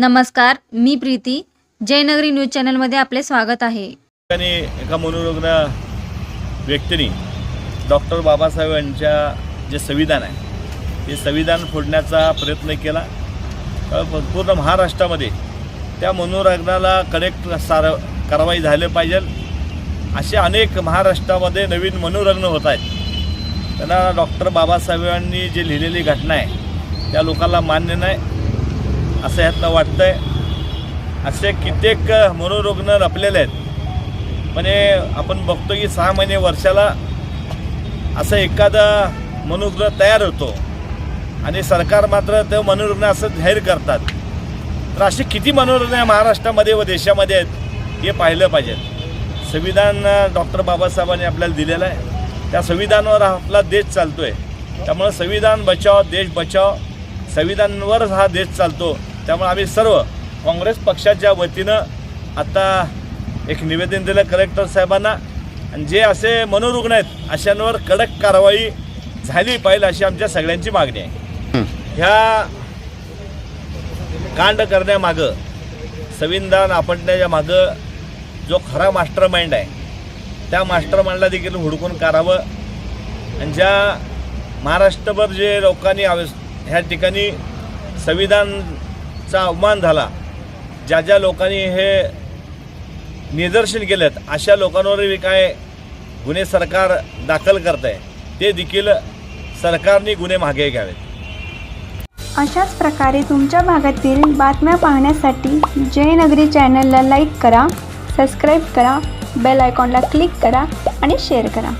नमस्कार मी प्रीती. जयनगरी न्यूज चॅनलमध्ये आपले स्वागत आहे. एका मनोरुग्ण व्यक्तीने डॉक्टर बाबासाहेब यांच्या जे संविधान आहे ते संविधान फोडण्याचा प्रयत्न केला. पूर्ण महाराष्ट्रामध्ये त्या मनोरुग्णाला कनेक्ट सार कारवाई झालं पाहिजे. असे अनेक महाराष्ट्रामध्ये नवीन मनोरुग्ण होत आहेत. त्यांना डॉक्टर बाबासाहेबांनी जे लिहिलेली घटना आहे त्या लोकांना मान्य नाही. असं ह्यातलं वाटतं आहे असे कित्येक मनोरुग्ण लपलेले आहेत. पण हे आपण बघतो की सहा महिने वर्षाला असं एखादा मनोरुग्ण तयार होतो. आणि सरकार मात्र ते मनोरुग्ण असं जाहीर करतात. तर असे किती मनोरुग्ण आहे महाराष्ट्रामध्ये व देशामध्ये आहेत हे पाहिलं पाहिजे. संविधान डॉक्टर बाबासाहेबांनी आपल्याला दिलेलं आहे. त्या संविधानावर आपला देश चालतो आहे त्यामुळं संविधान बचाव देश बचाव संविधानवरच हा देश चालतो. त्यामुळे आम्ही सर्व काँग्रेस पक्षाच्या वतीनं आता एक निवेदन दिलं कलेक्टर साहेबांना. आणि जे असे मनोरुग्ण आहेत अशांवर कडक कारवाई झाली पाहिजे अशी आमच्या सगळ्यांची मागणी आहे. ह्या कांड करण्यामागं संविधान आपटण्याच्या मागं जो खरा मास्टर माइंड आहे त्या मास्टर माइंडला देखील हुडकून काढावं. आणि ज्या महाराष्ट्रभर जे लोकांनी आव- ह्या ठिकाणी चा अवमान झाला. ज्या ज्या लोकांनी हे निदर्शन केलेत अशा लोकांवरही काय गुन्हे सरकार दाखल करत आहे ते देखील सरकारने गुन्हे मागे घ्यावेत. अशाच प्रकारे तुमच्या भागातील बातम्या पाहण्यासाठी जयनगरी चॅनलला लाईक करा सबस्क्राईब करा बेल आयकॉनला क्लिक करा आणि शेअर करा.